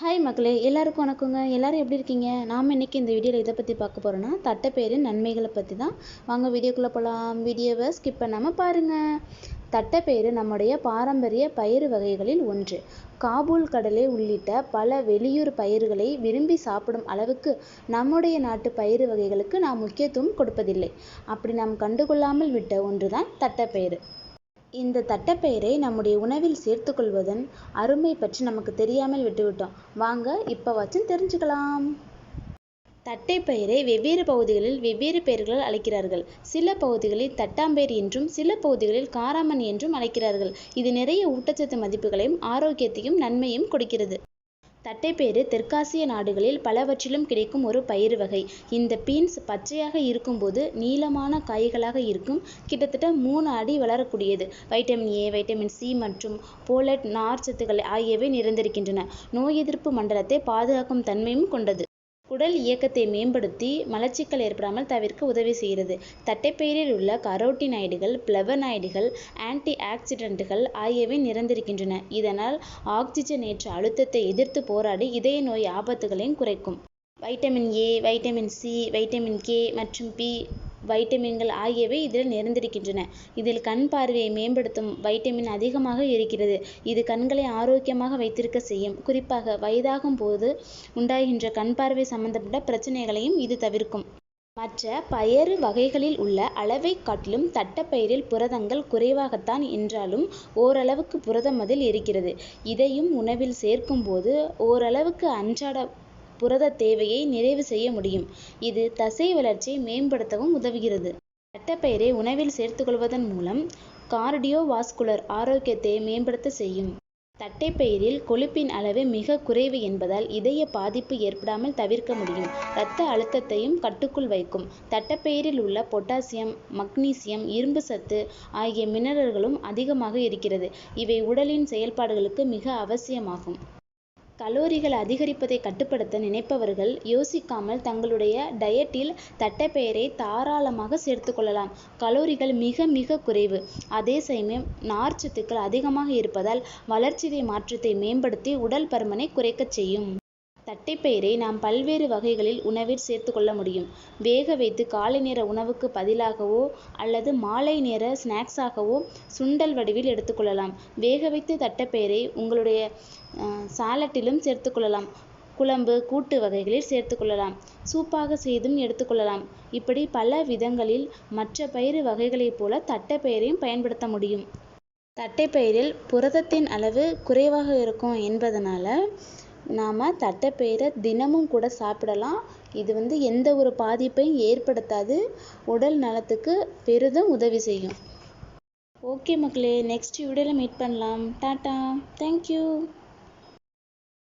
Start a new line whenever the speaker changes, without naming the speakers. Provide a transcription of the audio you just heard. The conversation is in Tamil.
ஹாய் மக்களே எல்லாருக்கும் வணக்கங்க. எல்லாரும் எப்படி இருக்கீங்க? நாம் இன்றைக்கி இந்த வீடியோவில் இதை பற்றி பார்க்க போகிறோன்னா தட்டைப்பயிரின் நன்மைகளை பற்றி தான் வாங்க வீடியோக்குள்ளே போகலாம் வீடியோவை ஸ்கிப் பண்ணாமல் பாருங்கள் தட்டைப்பயிறு நம்முடைய பாரம்பரிய பயிறு வகைகளில் ஒன்று. காபூல் கடலை உள்ளிட்ட பல வெளியூர் பயிர்களை விரும்பி சாப்பிடும் அளவுக்கு நம்முடைய நாட்டு பயிறு வகைகளுக்கு நாம் முக்கியத்துவம் கொடுப்பதில்லை. அப்படி நாம் கண்டுகொள்ளாமல் விட்ட ஒன்று தான் தட்டைப்பயிறு இந்த தட்டைப்பயிரை நம்முடைய உணவில் சேர்த்துக்கொள்வதன் அருமை பற்றி நமக்கு தெரியாமல் விட்டுவிட்டோம். வாங்க இப்போவாச்சும் தெரிஞ்சுக்கலாம். தட்டைப்பயிரை வெவ்வேறு பகுதிகளில் வெவ்வேறு பெயர்களால் அழைக்கிறார்கள். சில பகுதிகளில் தட்டாம்பயிர் என்றும் சில பகுதிகளில் காராமணி என்றும் அழைக்கிறார்கள். இது நிறைய ஊட்டச்சத்து மதிப்புகளையும் ஆரோக்கியத்தையும் நன்மையும் கொடுக்கிறது. தட்டைப்பயிறு தெற்காசிய நாடுகளில் பலவற்றிலும் கிடைக்கும் ஒரு பயிறு வகை. இந்த பீன்ஸ் பச்சையாக இருக்கும்போது நீளமான காய்களாக இருக்கும். கிட்டத்தட்ட மூணு அடி வளரக்கூடியது. வைட்டமின் ஏ வைட்டமின் சி மற்றும் போலட் நார்ச்சத்துக்கள் ஆகியவை நிறைந்திருக்கின்றன. நோய் எதிர்ப்பு மண்டலத்தை பாதுகாக்கும் தன்மையும் கொண்டது. குடல் இயக்கத்தை மேம்படுத்தி மலச்சிக்கல் ஏற்படாமல் தவிர்க்க உதவி செய்கிறது. தட்டைப்பயிரில் உள்ள கரோட்டினாய்டுகள் பிளவனாய்டுகள் ஆன்டி ஆக்சிடென்ட்டுகள் ஆகியவை நிறந்திருக்கின்றன. இதனால் ஆக்சிஜனேற்ற அழுத்தத்தை எதிர்த்து போராடி இதய நோய் ஆபத்துகளையும் குறைக்கும். Vitamin A vitamin C vitamin K மற்றும் பி வைட்டமின்கள் ஆகியவை இதில் நிறைந்திருக்கின்றன. இதில் கண் பார்வையை மேம்படுத்தும் வைட்டமின் அதிகமாக இருக்கிறது. இது கண்களை ஆரோக்கியமாக வைத்திருக்க செய்யும். குறிப்பாக வயதாகும் போது உண்டாகின்ற கண் பார்வை சம்பந்தப்பட்ட பிரச்சனைகளையும் இது தவிர்க்கும். மற்ற பயறு வகைகளில் உள்ள அளவை காட்டிலும் தட்டப்பயிரில் புரதங்கள் குறைவாகத்தான் என்றாலும் ஓரளவுக்கு புரதம் அதில் இருக்கிறது. இதையும் உணவில் சேர்க்கும்போது ஓரளவுக்கு அன்றாட புரத தேவையை நிறைவு செய்ய முடியும். இது தசை வளர்ச்சியை மேம்படுத்தவும் உதவுகிறது. தட்டைப்பயிரை உணவில் சேர்த்துக்கொள்வதன் மூலம் கார்டியோவாஸ்குலர் ஆரோக்கியத்தை மேம்படுத்த செய்யும். தட்டைப்பயிரில் கொழுப்பின் அளவு மிக குறைவு என்பதால் இதய பாதிப்பு ஏற்படாமல் தவிர்க்க முடியும். இரத்த அழுத்தத்தையும் கட்டுக்குள் வைக்கும். தட்டைப்பயிரில் உள்ள பொட்டாசியம் மக்னீசியம் இரும்பு சத்து ஆகிய மினரல்களும் அதிகமாக இருக்கிறது. இவை உடலின் செயல்பாடுகளுக்கு மிக அவசியமாகும். கலோரிகள் அதிகரிப்பதை கட்டுப்படுத்த நினைப்பவர்கள் யோசிக்காமல் தங்களுடைய டயட்டில் தட்டைப்பயிரை தாராளமாக சேர்த்துக்கொள்ளலாம் கலோரிகள் மிக மிக குறைவு. அதே சமயம் நார்ச்சத்துக்கள் அதிகமாக இருப்பதால் வளர்சிதை மாற்றத்தை மேம்படுத்தி உடல் பருமனை குறைக்கச் செய்யும். தட்டைப்பயிரை நாம் பல்வேறு வகைகளில் உணவில் சேர்த்து கொள்ள முடியும். வேக வைத்து காலை நேர உணவுக்கு பதிலாகவோ அல்லது மாலை நேர ஸ்நாக்ஸாகவோ சுண்டல் வடிவில் எடுத்துக்கொள்ளலாம் வேக வைத்து தட்டைப்பயிரை உங்களுடைய சாலட்டிலும் சேர்த்துக்கொள்ளலாம் குழம்பு கூட்டு வகைகளில் சேர்த்துக்கொள்ளலாம் சூப்பாக செய்தும் எடுத்துக்கொள்ளலாம் இப்படி பல விதங்களில் மற்ற பயிறு வகைகளைப் போல தட்டைப்பயிரையும் பயன்படுத்த முடியும். தட்டைப்பயிரில் புரதத்தின் அளவு குறைவாக இருக்கும் என்பதனால நாம் தட்டைப்பயிரை தினமும் கூட சாப்பிடலாம். இது வந்து எந்த ஒரு பாதிப்பையும் ஏற்படுத்தாது. உடல் நலத்துக்கு பெரிதும் உதவி செய்யும். ஓகே மக்களே நெக்ஸ்ட் வீடியோவில் மீட் பண்ணலாம். Tata thank you